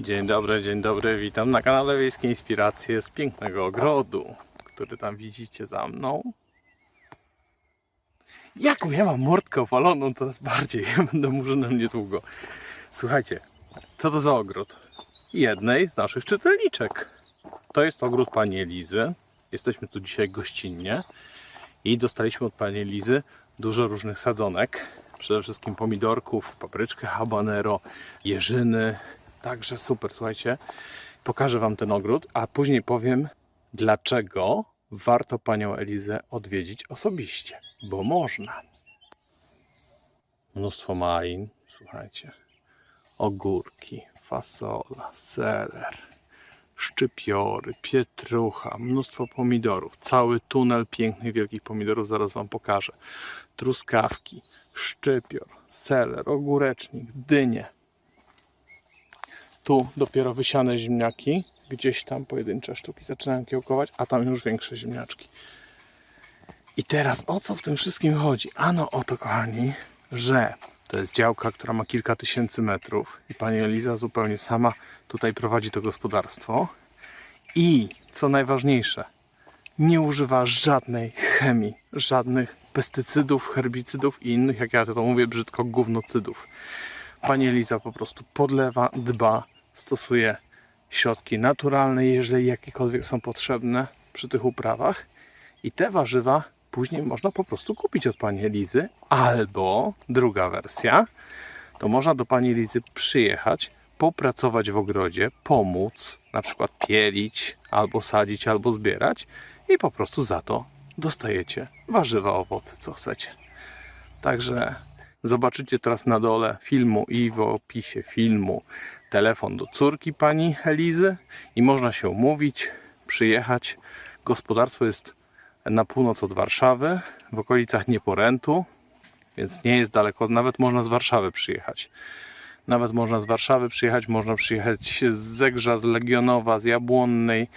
Dzień dobry, dzień dobry, witam na kanale Wiejskie Inspiracje z pięknego ogrodu, który tam widzicie za mną. Jaką ja mam mordkę opaloną, teraz bardziej, ja będę murzynem niedługo. Słuchajcie, co to za ogród? Jednej z naszych czytelniczek. To jest ogród pani Elizy. Jesteśmy tu dzisiaj gościnnie i dostaliśmy od pani Elizy dużo różnych sadzonek. Przede wszystkim pomidorków, papryczkę habanero, jeżyny. Także super, słuchajcie. Pokażę wam ten ogród, a później powiem, dlaczego warto panią Elizę odwiedzić osobiście. Bo można. Mnóstwo malin, słuchajcie. Ogórki, fasola, seler, szczypiory, pietrucha, mnóstwo pomidorów. Cały tunel pięknych, wielkich pomidorów zaraz wam pokażę. Truskawki, szczypior, seler, ogórecznik, dynie. Tu dopiero wysiane ziemniaki, gdzieś tam pojedyncze sztuki zaczynają kiełkować, a tam już większe ziemniaczki. I teraz o co w tym wszystkim chodzi? Ano o to, kochani, że to jest działka, która ma kilka tysięcy metrów i pani Eliza zupełnie sama tutaj prowadzi to gospodarstwo. I co najważniejsze, nie używa żadnej chemii, żadnych pestycydów, herbicydów i innych, jak ja to mówię brzydko, gównocydów. Pani Eliza po prostu podlewa, dba, stosuje środki naturalne, jeżeli jakiekolwiek są potrzebne przy tych uprawach. I te warzywa później można po prostu kupić od pani Elizy. Albo druga wersja, to można do pani Elizy przyjechać, popracować w ogrodzie, pomóc, na przykład pielić, albo sadzić, albo zbierać i po prostu za to dostajecie warzywa, owoce, co chcecie. Także zobaczycie teraz na dole filmu i w opisie filmu telefon do córki pani Elizy i można się umówić, przyjechać. Gospodarstwo jest na północ od Warszawy, w okolicach Nieporętu, więc nie jest daleko. Nawet można z Warszawy przyjechać. Nawet można z Warszawy przyjechać, można przyjechać z Zegrza, z Legionowa, z Jabłonnej,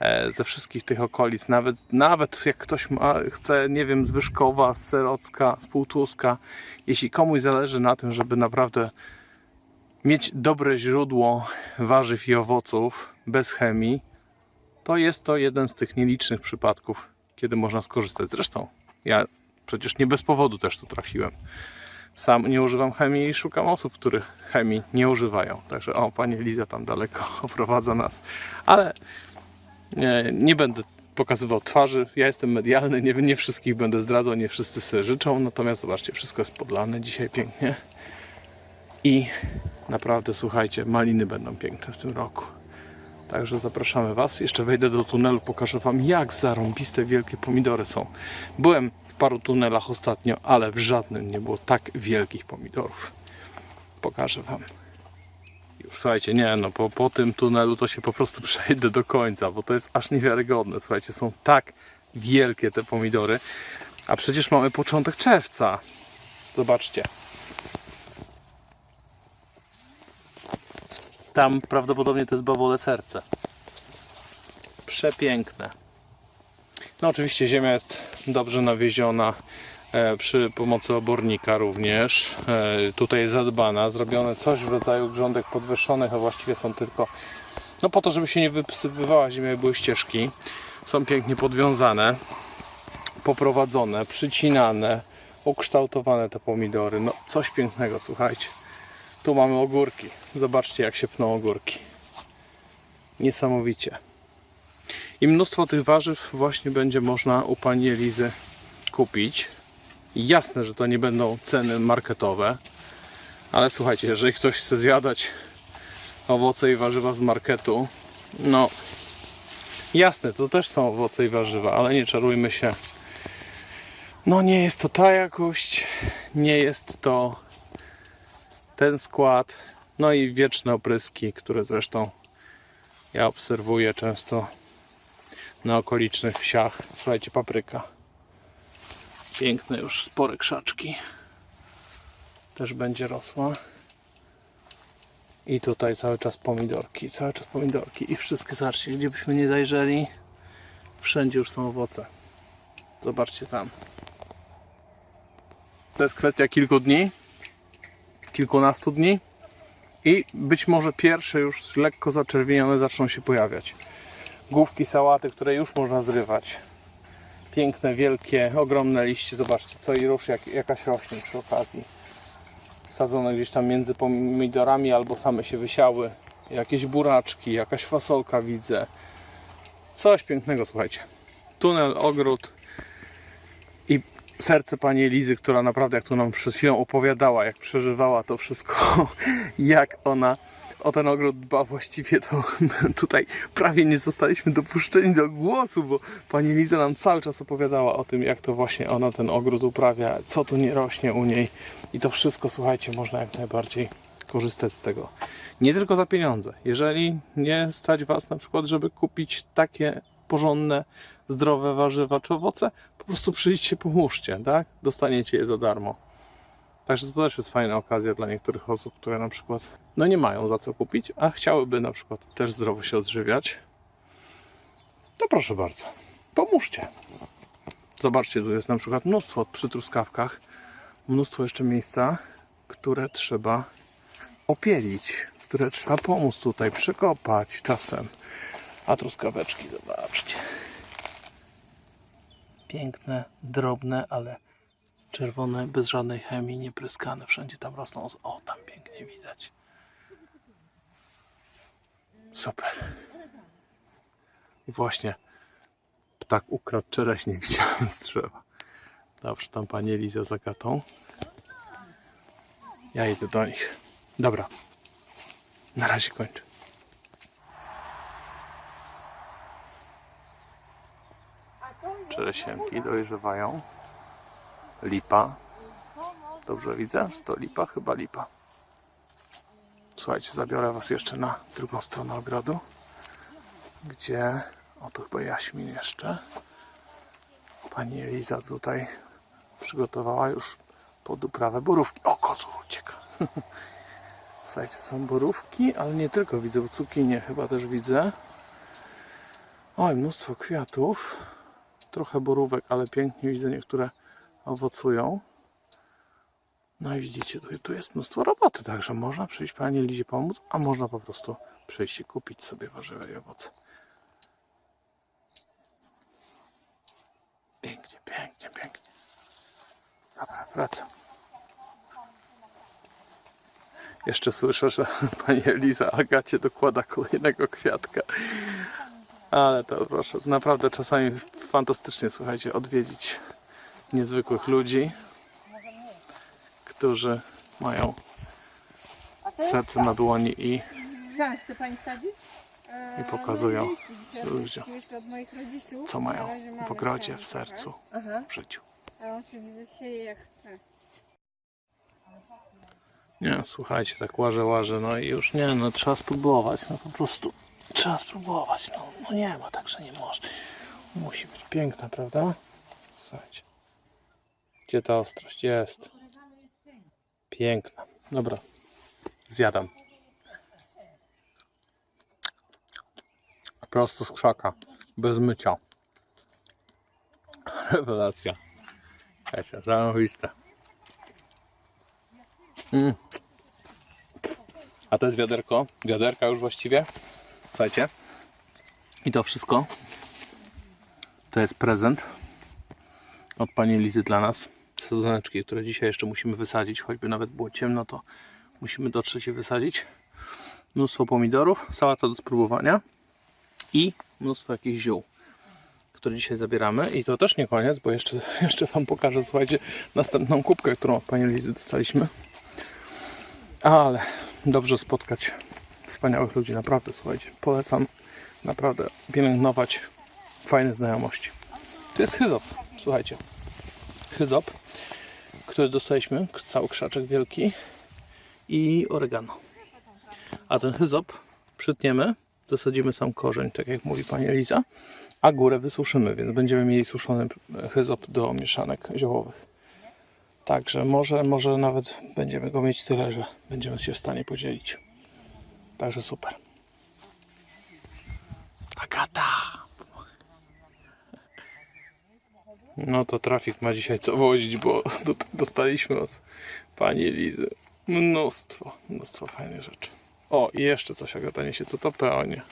e, ze wszystkich tych okolic. Nawet, nawet jak ktoś ma, chce, nie wiem, z Wyszkowa, z Serocka, z Półtuska. Jeśli komuś zależy na tym, żeby naprawdę mieć dobre źródło warzyw i owoców bez chemii, to jest to jeden z tych nielicznych przypadków, kiedy można skorzystać. Zresztą ja przecież nie bez powodu też tu trafiłem. Sam nie używam chemii i szukam osób, które chemii nie używają. Także o, pani Eliza tam daleko oprowadza nas. Ale nie, nie będę pokazywał twarzy. Ja jestem medialny, nie, nie wszystkich będę zdradzał, nie wszyscy sobie życzą. Natomiast zobaczcie, wszystko jest podlane dzisiaj pięknie. I naprawdę, słuchajcie, maliny będą piękne w tym roku. Także zapraszamy Was. Jeszcze wejdę do tunelu, pokażę Wam, jak zarąbiste wielkie pomidory są. Byłem w paru tunelach ostatnio, ale w żadnym nie było tak wielkich pomidorów. Pokażę Wam. Już słuchajcie, nie no, po, po tym tunelu to się po prostu przejdę do końca, bo to jest aż niewiarygodne. Słuchajcie, są tak wielkie te pomidory, a przecież mamy początek czerwca. Zobaczcie. Tam prawdopodobnie to jest bawole serce. Przepiękne. No oczywiście ziemia jest dobrze nawieziona e, przy pomocy obornika również. E, tutaj jest zadbana, zrobione coś w rodzaju grządek podwyższonych, a właściwie są tylko no po to, żeby się nie wypsywała ziemia były ścieżki. Są pięknie podwiązane, poprowadzone, przycinane, ukształtowane te pomidory. No coś pięknego, słuchajcie. Tu mamy ogórki. Zobaczcie, jak się pną ogórki. Niesamowicie. I mnóstwo tych warzyw właśnie będzie można u pani Elizy kupić. Jasne, że to nie będą ceny marketowe, ale słuchajcie, jeżeli ktoś chce zjadać owoce i warzywa z marketu, no jasne, to też są owoce i warzywa, ale nie czarujmy się. No nie jest to ta jakość, nie jest to ten skład, no i wieczne opryski, które zresztą ja obserwuję często na okolicznych wsiach. Słuchajcie, papryka. Piękne już spore krzaczki. Też będzie rosła. I tutaj cały czas pomidorki, cały czas pomidorki. I wszystkie, zobaczcie, gdzie byśmy nie zajrzeli, wszędzie już są owoce. Zobaczcie tam. To jest kwestia kilku dni, kilkunastu dni I być może pierwsze już lekko zaczerwienione zaczną się pojawiać. Główki sałaty, które już można zrywać. Piękne, wielkie, ogromne liście. Zobaczcie, co i rusz jak, jakaś rośnie przy okazji. Sadzone gdzieś tam między pomidorami albo same się wysiały. Jakieś buraczki, jakaś fasolka widzę. Coś pięknego, słuchajcie. Tunel, ogród serce pani Elizy, która naprawdę, jak tu nam przed chwilą opowiadała, jak przeżywała to wszystko, jak ona o ten ogród dba właściwie, to tutaj prawie nie zostaliśmy dopuszczeni do głosu, bo pani Eliza nam cały czas opowiadała o tym, jak to właśnie ona ten ogród uprawia, co tu nie rośnie u niej i to wszystko, słuchajcie, można jak najbardziej korzystać z tego. Nie tylko za pieniądze. Jeżeli nie stać Was na przykład, żeby kupić takie porządne, zdrowe warzywa czy owoce, po prostu przyjdźcie, pomóżcie, tak? Dostaniecie je za darmo. Także to też jest fajna okazja dla niektórych osób, które na przykład no nie mają za co kupić, a chciałyby na przykład też zdrowo się odżywiać. To proszę bardzo, pomóżcie. Zobaczcie, tu jest na przykład mnóstwo przy truskawkach, mnóstwo jeszcze miejsca, które trzeba opielić, które trzeba pomóc tutaj przekopać czasem. A truskaweczki, zobaczcie. Piękne, drobne, ale czerwone, bez żadnej chemii, niepryskane. Wszędzie tam rosną. O, tam pięknie widać. Super. I właśnie ptak ukradł czereśnie, widziałem z drzewa. Dobrze, tam pani Eliza za gatą. Ja idę do nich. Dobra. Na razie kończę. Czeresienki dojrzewają. Lipa. Dobrze widzę, to lipa, chyba lipa. Słuchajcie, zabiorę Was jeszcze na drugą stronę ogrodu, gdzie, o tu chyba jaśmin jeszcze. Pani Eliza tutaj przygotowała już pod uprawę borówki. O, kozur ucieka. Słuchajcie, są borówki, ale nie tylko widzę, bo cukinie chyba też widzę. Oj, mnóstwo kwiatów. Trochę borówek, ale pięknie widzę niektóre owocują. No i widzicie, tu, tu jest mnóstwo roboty, także można przyjść Pani Lizie pomóc, a można po prostu przyjść i kupić sobie warzywa i owoce. Pięknie, pięknie, pięknie. Dobra, wracam. Jeszcze słyszę, że Pani Eliza Agacie dokłada kolejnego kwiatka. Ale to proszę, naprawdę czasami fantastycznie, słuchajcie, odwiedzić niezwykłych ludzi, którzy mają serce na dłoni i chce pani wsadzić? E, I pokazują no, ludziom, od moich rodziców. co mają w ogrodzie, w sercu, trochę. Aha. w życiu. A on się widzę sieje jak chce. Nie, słuchajcie, tak łażę, łażę, no i już nie, no trzeba spróbować, no po prostu trzeba spróbować, no, no nie ma tak, że nie można. Musi być piękna, prawda? Słuchajcie. Gdzie ta ostrość jest? Piękna. Dobra, zjadam. Prosto z krzaka, bez mycia. Rewelacja. Wiecie, zarąbiste. A to jest wiaderko. Wiaderka już właściwie. Słuchajcie. I to wszystko. To jest prezent od pani Lizy dla nas. Sadzoneczki, które dzisiaj jeszcze musimy wysadzić. Choćby nawet było ciemno, to musimy dotrzeć i wysadzić. Mnóstwo pomidorów, sałata do spróbowania i mnóstwo jakichś ziół, które dzisiaj zabieramy. I to też nie koniec, bo jeszcze, jeszcze Wam pokażę, słuchajcie, następną kubkę, którą od pani Lizy dostaliśmy. Ale dobrze spotkać wspaniałych ludzi, naprawdę, słuchajcie. Polecam naprawdę pielęgnować fajne znajomości. To jest hyzop, słuchajcie. Hyzop, który dostaliśmy, cały krzaczek wielki i oregano. A ten hyzop przytniemy, zasadzimy sam korzeń, tak jak mówi pani Eliza, a górę wysuszymy, więc będziemy mieli suszony hyzop do mieszanek ziołowych. Także może, może nawet będziemy go mieć tyle, że będziemy się w stanie podzielić. Także super. Agata! No to trafik ma dzisiaj co wozić, bo do- dostaliśmy od pani Elizy mnóstwo, mnóstwo fajnych rzeczy. O, i jeszcze coś Agata niesie. Co to? Peonie.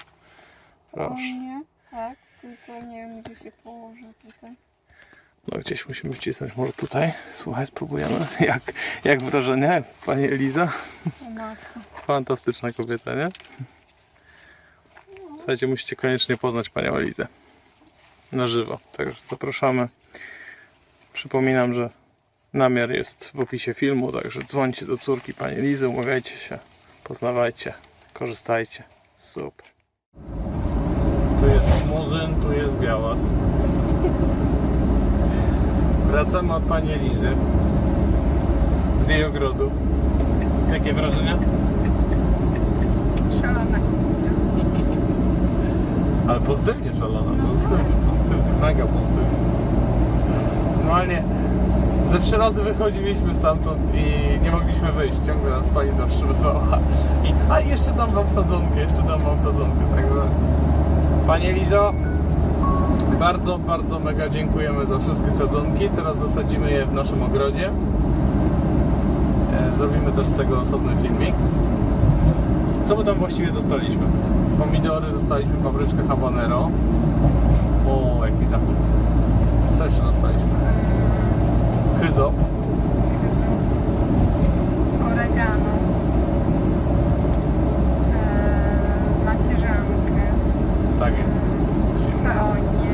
Proszę. nie, tak, tylko nie wiem gdzie się położę tutaj. No gdzieś musimy wcisnąć. Może tutaj? Słuchaj, spróbujemy. Jak, jak wrażenie, Pani Eliza? Matko. Fantastyczna kobieta, nie? Słuchajcie, musicie koniecznie poznać Panią Elizę. Na żywo. Także zapraszamy. Przypominam, że namiar jest w opisie filmu, także dzwońcie do córki Pani Elizy, umawiajcie się, poznawajcie, korzystajcie. Super. Tu jest Muzyn, tu jest Białas. Wracamy od Pani Elizy z jej ogrodu. Jakie wrażenia? Szalona. Ale pozytywnie szalona, pozytywnie, pozytywnie, mega pozytywnie. Normalnie ze trzy razy wychodziliśmy stamtąd i nie mogliśmy wyjść, ciągle nas pani zatrzymywała. I, a jeszcze dam wam sadzonkę, jeszcze dam wam sadzonkę, także... Panie Lizo, bardzo, bardzo mega dziękujemy za wszystkie sadzonki. Teraz zasadzimy je w naszym ogrodzie. E, Zrobimy też z tego osobny filmik. Co my tam właściwie dostaliśmy? Pomidory, dostaliśmy papryczkę habanero. O, jaki zachód. Co jeszcze dostaliśmy? Chyzop. Chyzą. Oregano. Eee, macierzankę. Tak jest. Peonie.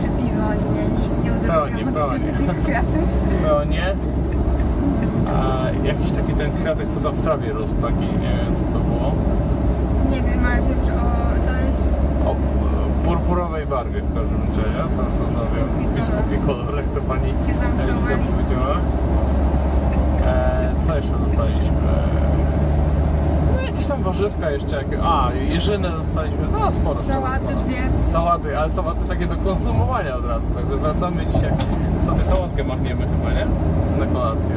Czy piwonie. Nie, nie Peonie, uderzyłam od siebie peonie. tych kwiatów. Peonie. A jakiś taki ten tam trawie rósł, taki, nie wiem co to było. Nie wiem, ale wiem, że o, to jest O e, purpurowej barwie w każdym razie. To, to, to wiem. Biskupi kolor, jak to pani Eliza powiedziała. E, co jeszcze dostaliśmy? No jakieś tam warzywka jeszcze. Jak... A, jeżynę dostaliśmy. No sporo. sałaty sporo. dwie. Sałaty, ale sałaty takie do konsumowania od razu. Także wracamy dzisiaj. Sobie sałatkę machniemy chyba, nie? Na kolację.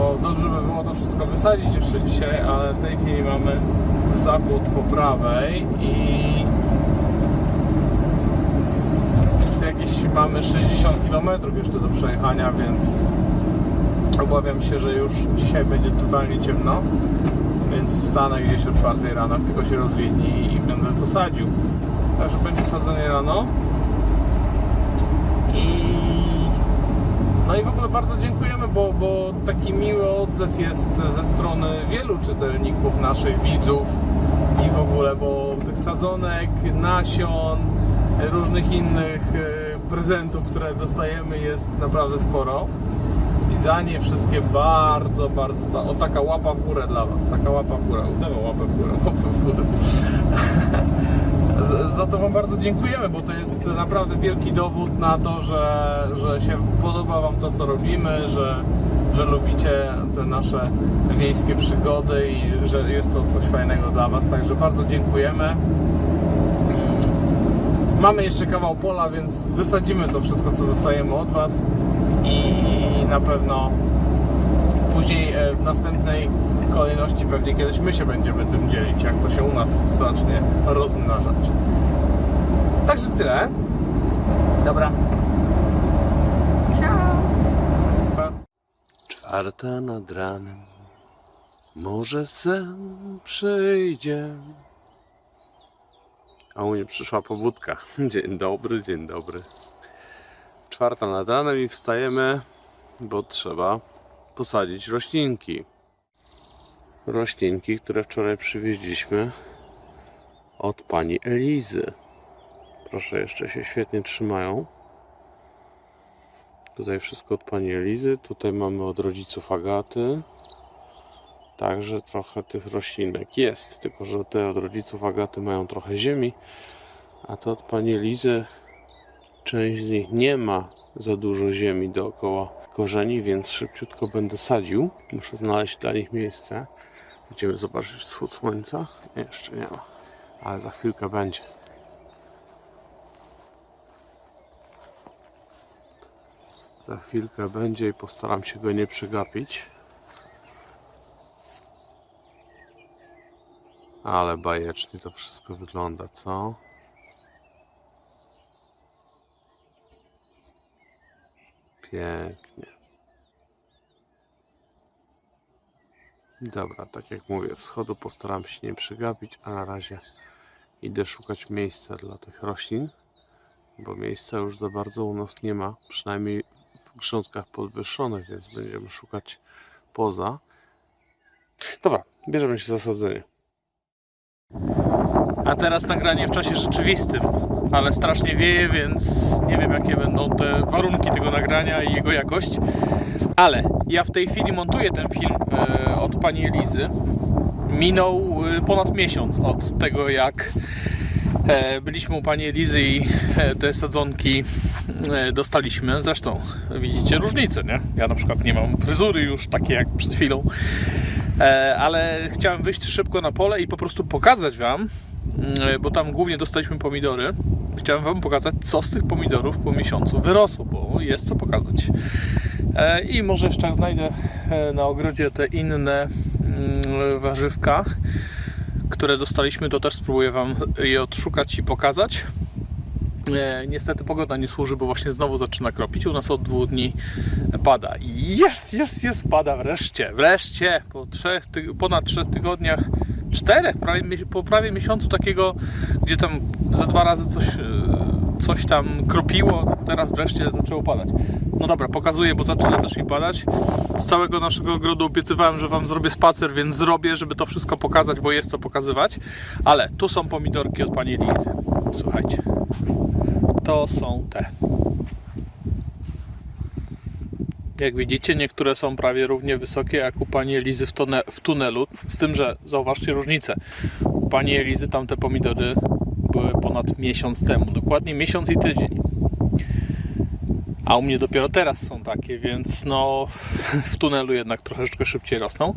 Bo dobrze by było to wszystko wysadzić jeszcze dzisiaj, ale w tej chwili mamy zachód po prawej i jakieś mamy 60 km jeszcze do przejechania, więc obawiam się, że już dzisiaj będzie totalnie ciemno. Więc stanę gdzieś o 4 rano, tylko się rozwiedni i będę to sadził. Także będzie sadzenie rano. I no i w ogóle bardzo dziękujemy, bo, bo taki miły odzew jest ze strony wielu czytelników, naszych widzów i w ogóle, bo tych sadzonek, nasion, różnych innych e, prezentów, które dostajemy jest naprawdę sporo. I za nie wszystkie bardzo, bardzo, ta, o taka łapa w górę dla Was, taka łapa w górę, udało łapę w górę, łapę w górę. Za to Wam bardzo dziękujemy, bo to jest naprawdę wielki dowód na to, że, że się podoba Wam to, co robimy, że, że lubicie te nasze wiejskie przygody i że jest to coś fajnego dla Was. Także bardzo dziękujemy. Mamy jeszcze kawał pola, więc wysadzimy to wszystko, co dostajemy od Was na pewno później e, w następnej kolejności pewnie kiedyś my się będziemy tym dzielić, jak to się u nas zacznie rozmnażać. Także tyle. Dobra. Ciao. Pa. Czwarta nad ranem, może sen przyjdzie. A u mnie przyszła pobudka. Dzień dobry, dzień dobry. Czwarta nad ranem i wstajemy, bo trzeba posadzić roślinki. Roślinki, które wczoraj przywieźliśmy od pani Elizy. Proszę, jeszcze się świetnie trzymają. Tutaj wszystko od pani Elizy. Tutaj mamy od rodziców Agaty. Także trochę tych roślinek jest, tylko że te od rodziców Agaty mają trochę ziemi, a te od pani Elizy część z nich nie ma za dużo ziemi dookoła korzeni, więc szybciutko będę sadził. Muszę znaleźć dla nich miejsce. Będziemy zobaczyć wschód słońca. Jeszcze nie ma, ale za chwilkę będzie. Za chwilkę będzie i postaram się go nie przegapić. Ale bajecznie to wszystko wygląda, co? Pięknie. Dobra, tak jak mówię, wschodu postaram się nie przegapić, a na razie idę szukać miejsca dla tych roślin, bo miejsca już za bardzo u nas nie ma, przynajmniej w grządkach podwyższonych, więc będziemy szukać poza. Dobra, bierzemy się za sadzenie. A teraz nagranie w czasie rzeczywistym, ale strasznie wieje, więc nie wiem jakie będą te warunki tego nagrania i jego jakość. Ale ja w tej chwili montuję ten film e, od pani Elizy. Minął e, ponad miesiąc od tego jak e, byliśmy u pani Elizy i te sadzonki dostaliśmy. Zresztą widzicie różnicę, nie? Ja na przykład nie mam fryzury już takiej jak przed chwilą. Ale chciałem wyjść szybko na pole i po prostu pokazać Wam, bo tam głównie dostaliśmy pomidory. Chciałem Wam pokazać, co z tych pomidorów po miesiącu wyrosło, bo jest co pokazać. E, I może jeszcze znajdę e, na ogrodzie te inne mm, warzywka, które dostaliśmy, to też spróbuję Wam je odszukać i pokazać. E, niestety pogoda nie służy, bo właśnie znowu zaczyna kropić. U nas od dwóch dni pada. Jest, jest, jest, pada wreszcie. Wreszcie po trzech, ponad trzech tygodniach, czterech, prawie, po prawie miesiącu takiego, gdzie tam za dwa razy coś, e, coś tam kropiło, teraz wreszcie zaczęło padać. No dobra, pokazuję, bo zaczyna też mi padać. Z całego naszego ogrodu obiecywałem, że Wam zrobię spacer, więc zrobię, żeby to wszystko pokazać, bo jest co pokazywać. Ale tu są pomidorki od Pani Lizy. Słuchajcie. To są te. Jak widzicie, niektóre są prawie równie wysokie jak u pani Elizy w, tone, w tunelu. Z tym, że zauważcie różnicę. U pani Elizy tamte pomidory były ponad miesiąc temu. Dokładnie miesiąc i tydzień. A u mnie dopiero teraz są takie, więc no w tunelu jednak troszeczkę szybciej rosną.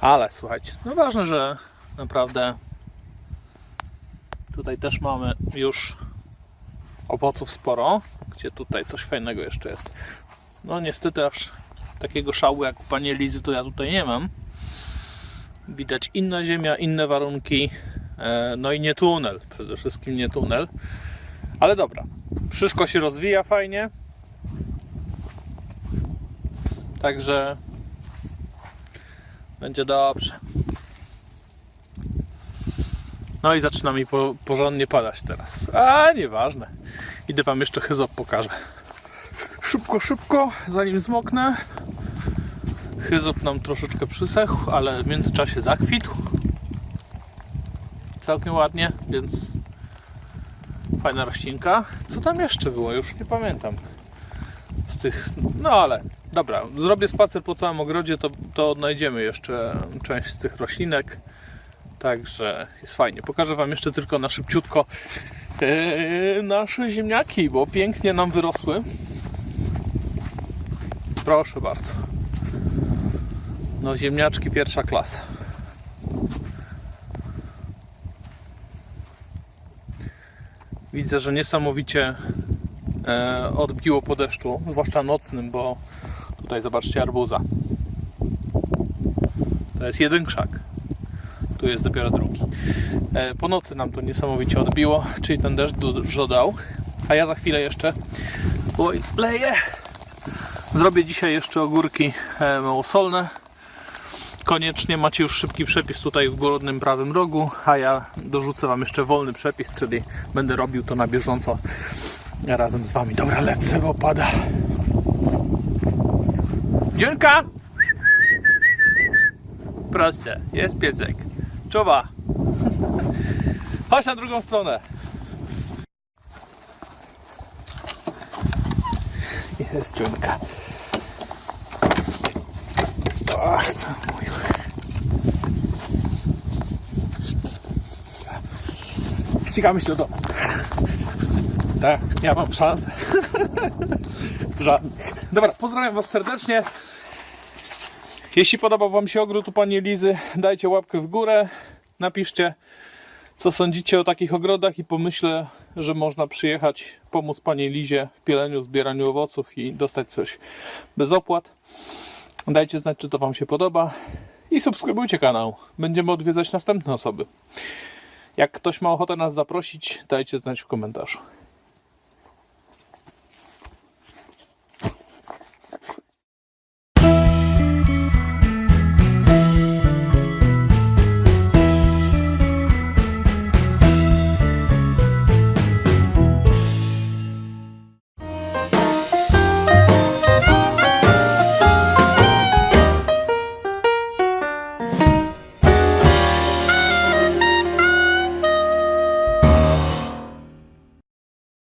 Ale słuchajcie, no ważne, że naprawdę tutaj też mamy już owoców sporo. Gdzie tutaj coś fajnego jeszcze jest. No niestety aż takiego szału jak u pani Elizy to ja tutaj nie mam. Widać inna ziemia, inne warunki. E, No i nie tunel, przede wszystkim nie tunel. Ale dobra, wszystko się rozwija fajnie. Także będzie dobrze. No i zaczyna mi po, porządnie padać teraz. A nieważne. Idę wam jeszcze chyzop pokażę. Szybko, szybko, zanim zmoknę. Chyzop nam troszeczkę przysechł, ale w międzyczasie zakwitł. Całkiem ładnie, więc fajna roślinka. Co tam jeszcze było? Już nie pamiętam. Z tych. No ale dobra, zrobię spacer po całym ogrodzie, to, to odnajdziemy jeszcze część z tych roślinek. Także jest fajnie. Pokażę Wam jeszcze tylko na szybciutko e, nasze ziemniaki, bo pięknie nam wyrosły. Proszę bardzo. No ziemniaczki pierwsza klasa. Widzę, że niesamowicie e, odbiło po deszczu, zwłaszcza nocnym, bo tutaj zobaczcie arbuza. To jest jeden krzak. Tu jest dopiero drugi. E, po nocy nam to niesamowicie odbiło, czyli ten deszcz dużo dał. A ja za chwilę jeszcze oj. Zrobię dzisiaj jeszcze ogórki e, małosolne. Koniecznie macie już szybki przepis tutaj w górnym prawym rogu, a ja dorzucę Wam jeszcze wolny przepis, czyli będę robił to na bieżąco razem z Wami. Dobra, lecę, bo pada. Dzienka! Proszę, jest piesek. Czuwa. Chodź na drugą stronę. Jest dziunka. Co mój. Ścigamy się do domu. Tak, ja mam szansę. Żadnych. Dobra, pozdrawiam Was serdecznie. Jeśli podobał Wam się ogród u Pani Lizy, dajcie łapkę w górę. Napiszcie, co sądzicie o takich ogrodach i pomyślę, że można przyjechać, pomóc Pani Lizie w pieleniu, zbieraniu owoców i dostać coś bez opłat. Dajcie znać, czy to Wam się podoba i subskrybujcie kanał. Będziemy odwiedzać następne osoby. Jak ktoś ma ochotę nas zaprosić, dajcie znać w komentarzu.